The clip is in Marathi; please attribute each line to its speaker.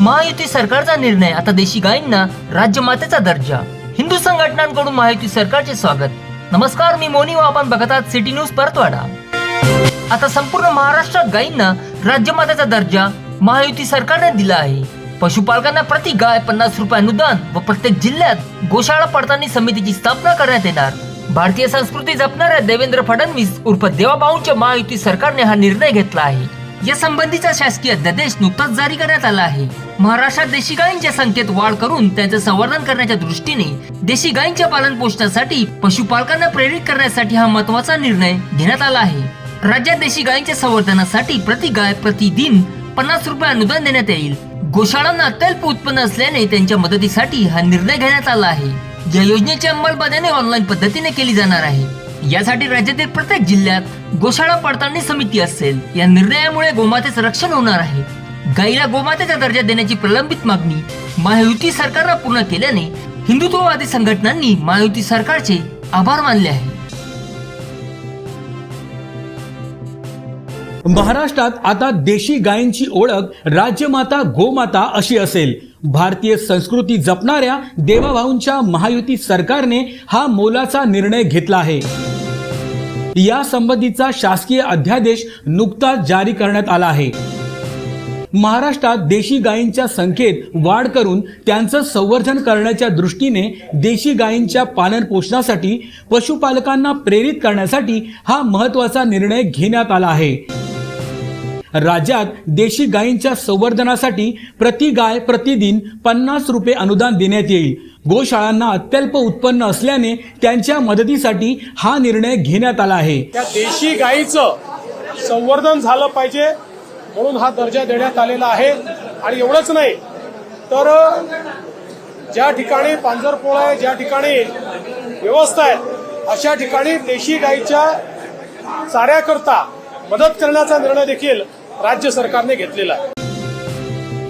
Speaker 1: महायुती सरकारचा निर्णय आता देशी गायींना राज्यमातेचा दर्जा. हिंदू संघटनांकडून महायुती सरकारचे स्वागत. नमस्कार मी मोनी व आपण बघत आहात सिटी न्यूज परतवाडा. आता संपूर्ण महाराष्ट्रात गायींना राज्यमातेचा दर्जा महायुती सरकारने दिला आहे. पशुपालकांना प्रति गाय पन्नास रुपये अनुदान व प्रत्येक जिल्ह्यात गोशाळा पडताळणी समितीची स्थापना करण्यात येणार. भारतीय संस्कृती जपणाऱ्या देवेंद्र फडणवीस उर्फ देवाबाऊंच्या महायुती सरकारने हा निर्णय घेतला आहे. या संबंधीचा शासकीय अध्यादेश नुकताच जारी करण्यात आला आहे. महाराष्ट्रात देशी गायींच्या संख्येत वाढ करून त्यांचे संवर्धन करण्याच्या दृष्टीने देशी गायींच्या पालन पोषणासाठी पशुपालकांना प्रेरित करण्यासाठी हा महत्त्वाचा निर्णय घेण्यात आला आहे. राज्यात देशी गायींच्या संवर्धनासाठी प्रति गाय प्रतिदिन पन्नास रुपये अनुदान देण्यात येईल. गोशाळांना अत्यल्प उत्पन्न असल्याने त्यांच्या मदतीसाठी हा निर्णय घेण्यात आला आहे. या योजनेची अंमलबजावणी ऑनलाईन पद्धतीने केली जाणार आहे. यासाठी राज्यातील प्रत्येक जिल्ह्यात गोशाळा पडताळणी समिती असेल. या निर्णयामुळे गोमातेचं रक्षण होणार आहे. गाईला गोमातेचा दर्जा देण्याची प्रलंबित मागणी महायुती सरकारनं पूर्ण केल्याने हिंदुत्ववादी संघटनांनी महायुती सरकारचे आभार मानले आहे.
Speaker 2: महाराष्ट्रात आता देशी गायींची ओळख राज्यमाता गोमाता अशी असेल. भारतीय संस्कृती जपणाऱ्या देवाभाऊंच्या महायुती सरकारने हा मोलाचा निर्णय घेतला आहे. या संबंधीचा शासकीय अध्यादेश नुकताच जारी करण्यात आला आहे. महाराष्ट्रात देशी गायींच्या संख्येत वाढ करून त्यांचं संवर्धन करण्याच्या दृष्टीने देशी गायींच्या पालन पोषणासाठी पशुपालकांना प्रेरित करण्यासाठी हा महत्त्वाचा निर्णय घेण्यात आला आहे. राज्यात देशी गायींच्या संवर्धनासाठी प्रति गाय प्रतिदिन पन्नास रुपये अनुदान देण्यात येईल. गोशाळांना अत्यल्प उत्पन्न असल्याने त्यांच्या मदतीसाठी हा निर्णय घेण्यात आला आहे.
Speaker 3: त्या देशी गायीचं संवर्धन झालं पाहिजे म्हणून हा दर्जा देण्यात आलेला आहे. आणि एवढंच नाही तर ज्या ठिकाणी पांजरपोळ आहे ज्या ठिकाणी व्यवस्था आहे अशा ठिकाणी देशी गायीच्या चाऱ्याकरता मदत करण्याचा निर्णय देखील राज्य सरकारने घेतलेला आहे.